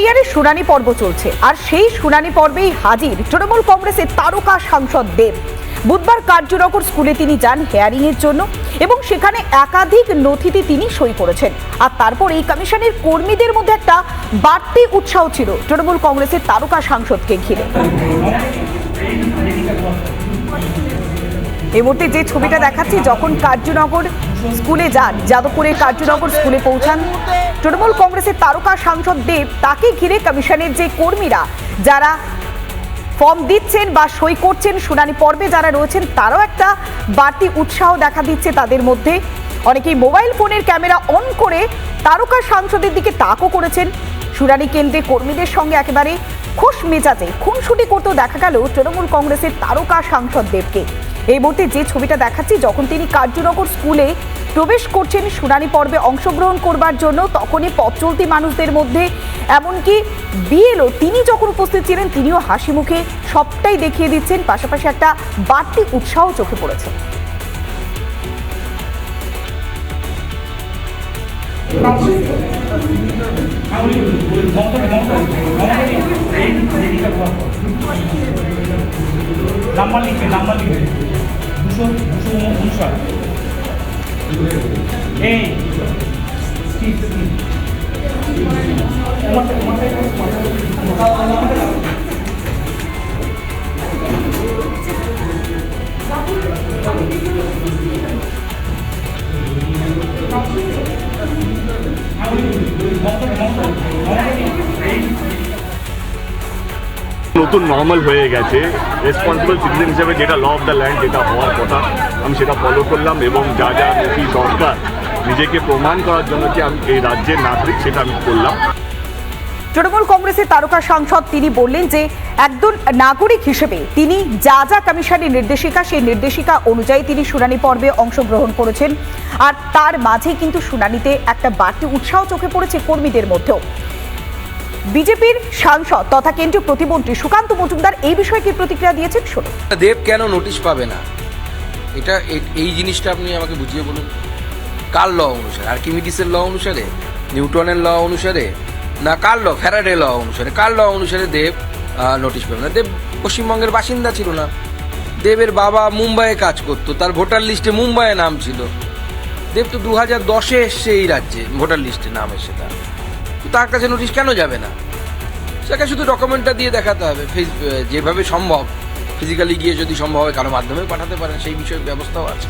SIR এর শুনানি পর্ব চলছে, আর সেই শুনানি পর্বেই হাজির তৃণমূল কংগ্রেসের তারকা সাংসদ দেব। বুধবার কার্যনগর স্কুলে তিনি যান হেয়ারিং এর জন্য এবং সেখানে একাধিক নথিতে তিনি সই করেছেন। আর তারপর এই কমিশনের কর্মীদের মধ্যে একটা বাড়তি উৎসাহ ছিল তৃণমূল কংগ্রেসের তারকা সাংসদকে ঘিরে। এই মুহূর্তে যে ছবিটা দেখাচ্ছি, যখন কার্যনগর স্কুলে যান, যাদবপুরের কার্যনগর স্কুলে পৌঁছান, তৃণমূল কংগ্রেসের তারকা সাংসদ দেব, তাকে ঘিরে কমিশনের যে কর্মীরা, যারা ফর্ম দিচ্ছেন বা সই করছেন শুনানি পর্বে যারা রয়েছেন, তারও একটা বাড়তি উৎসাহ দেখা দিচ্ছে তাদের মধ্যে। অনেকেই মোবাইল ফোনের ক্যামেরা অন করে তারকা সাংসদের দিকে তাকও করেছেন। শুনানি কেন্দ্রে কর্মীদের সঙ্গে একেবারে খুশ মেজাজে, খুনসুটি করতেও দেখা গেল তৃণমূল কংগ্রেসের তারকা সাংসদ দেবকে। এই মুহূর্তে যে ছবিটা দেখাচ্ছি, যখন তিনি কার্যনগর স্কুলে প্রবেশ করছেন, শুনানি পর্বে অংশগ্রহণ করবার জন্য, তখনই পথ চলতি মানুষদের মধ্যে এমনকি বিএলও, তিনি যখন উপস্থিত ছিলেন, তিনিও হাসি মুখে সবটাই দেখিয়ে দিচ্ছেন। পাশাপাশি একটা বাড়তি উৎসাহ চোখে পড়েছে। নাম্বার লিখবে নাম্বার লিখবে। দুশো দুশো উনষাট আমারটা আমারটা নতুন নর্মাল হয়ে গেছে। রেসপন্সিবল সিটিজেন হিসেবে যেটা ল অফ দ্য ল্যান্ড যেটা হওয়ার কথা, আমি সেটা ফলো করলাম এবং যা যা নথি দরকার নিজেকে প্রমাণ করার জন্য যে আমি এই রাজ্যের নাগরিক, সেটা আমি করলাম। তৃণমূল কংগ্রেসের তারকা সাংসদ তিনি বললেন যে, একজন নাগরিক হিসেবে তিনি যা যা কমিশনের নির্দেশিকা, সেই নির্দেশিকা অনুযায়ী তিনি শুনানি পর্বে অংশগ্রহণ করেছেন। আর তার মাঝে কিন্তু শুনানিতে একটা বাড়তি উৎসাহ চোখে পড়েছে কর্মীদের মধ্যেও। বিজেপির সাংসদ তথা কেন্দ্রীয় প্রতিমন্ত্রী সুকান্ত মজুমদার এই বিষয়ে কি প্রতিক্রিয়া দিয়েছেন? শুনুন। দেব কেন নোটিশ পাবে না? এটা এই জিনিসটা আপনি আমাকে বুঝিয়ে বলুন। কার ল অনুসারে? আর্কিমিডিসের ল অনুসারে? নিউটনের ল অনুসারে? না, কার ল? ফ্যারাডে ল অনুসারে। কার ল অনুসারে দেব নোটিশ পাবে না? দেব পশ্চিমবঙ্গের বাসিন্দা ছিল না। দেবের বাবা মুম্বাইয়ে কাজ করতো। তার ভোটার লিস্টে মুম্বাইয়ে নাম ছিল। দেব তো দু হাজার দশে এসছে এই রাজ্যে। ভোটার লিস্টে নাম এসে তার। তার কাছে নোটিশ কেন যাবে না? সেটাকে শুধু ডকুমেন্টটা দিয়ে দেখাতে হবে। যেভাবে সম্ভব ফিজিক্যালি গিয়ে যদি সম্ভব হয় কারও মাধ্যমে পাঠাতে পারেন, সেই বিষয়ে ব্যবস্থাও আছে।